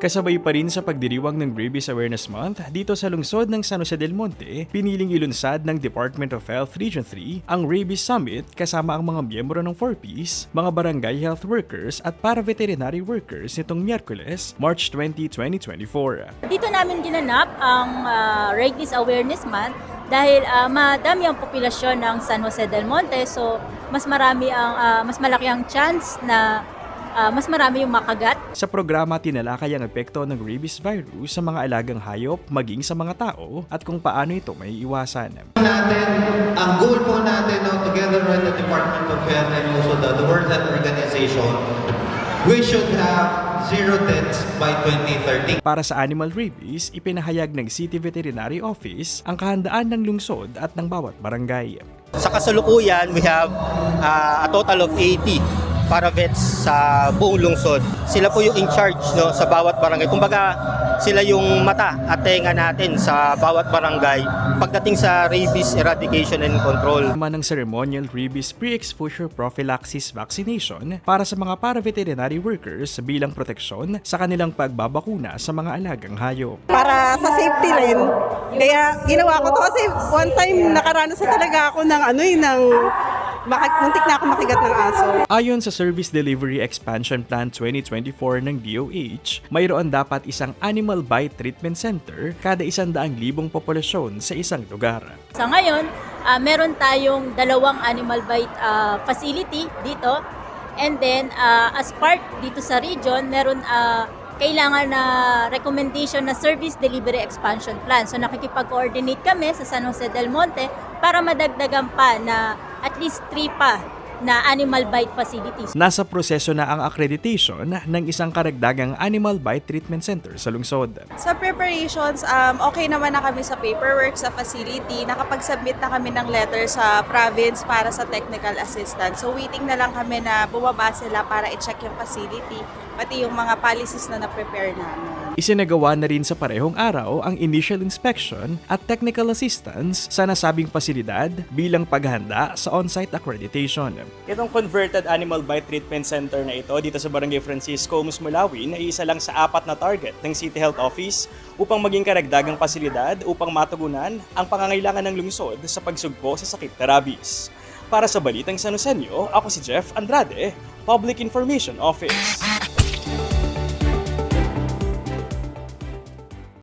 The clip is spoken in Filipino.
Kasabay pa rin sa pagdiriwang ng Rabies Awareness Month dito sa lungsod ng San Jose del Monte, piniling ilunsad ng Department of Health Region 3 ang Rabies Summit kasama ang mga miyembro ng 4Ps, mga barangay health workers at para-veterinary workers nitong Miyerkules, March 20, 2024. Dito namin ginanap ang ah, Rabies Awareness Month dahil ah, madami ang populasyon ng San Jose del Monte so mas marami ang ah, mas malaki ang chance na ah, mas marami yung makagat. Sa programa tinalakay ang epekto ng rabies virus sa mga alagang hayop maging sa mga tao at kung paano ito may iwasan. natin, ang goal po natin no, together with the Department of Health and also the, the World Health Organization, we should have zero deaths by 2030. Para sa animal rabies, ipinahayag ng City Veterinary Office ang kahandaan ng lungsod at ng bawat barangay. Sa kasalukuyan, we have uh, a total of 80 para vets sa buong lungsod. Sila po yung in charge no, sa bawat barangay. Kumbaga, sila yung mata at tenga natin sa bawat barangay pagdating sa rabies eradication and control. Naman ng ceremonial rabies pre-exposure prophylaxis vaccination para sa mga para-veterinary workers bilang proteksyon sa kanilang pagbabakuna sa mga alagang hayop. para sa safety rin. Kaya ginawa ko to kasi one time nakaranas na talaga ako ng ano eh, ng muntik na ako makigat ng aso. Ayon sa Service Delivery Expansion Plan 2024 ng DOH, mayroon dapat isang Animal Bite Treatment Center kada isang daang libong populasyon sa isang lugar. Sa ngayon, ah, meron tayong dalawang animal bite ah, facility dito. And then, ah, as part dito sa region, meron ah, kailangan na recommendation na service delivery expansion plan. So nakikipag-coordinate kami sa San Jose del Monte para madagdagan pa na at least 3 pa na animal bite facilities. Nasa proseso na ang accreditation ng isang karagdagang Animal Bite Treatment Center sa lungsod. Sa preparations, um, okay naman na kami sa paperwork, sa facility. Nakapag-submit na kami ng letter sa province para sa technical assistance. So waiting na lang kami na bumaba sila para i-check yung facility, pati yung mga policies na na-prepare namin. Isinagawa na rin sa parehong araw ang initial inspection at technical assistance sa nasabing pasilidad bilang paghanda sa on-site accreditation. Itong converted animal bite treatment center na ito dito sa Barangay Francisco, Musmulawin ay isa lang sa apat na target ng City Health Office upang maging karagdagang pasilidad upang matugunan ang pangangailangan ng lungsod sa pagsugpo sa sakit na rabies. Para sa Balitang San Josenyo, ako si Jeff Andrade, Public Information Office.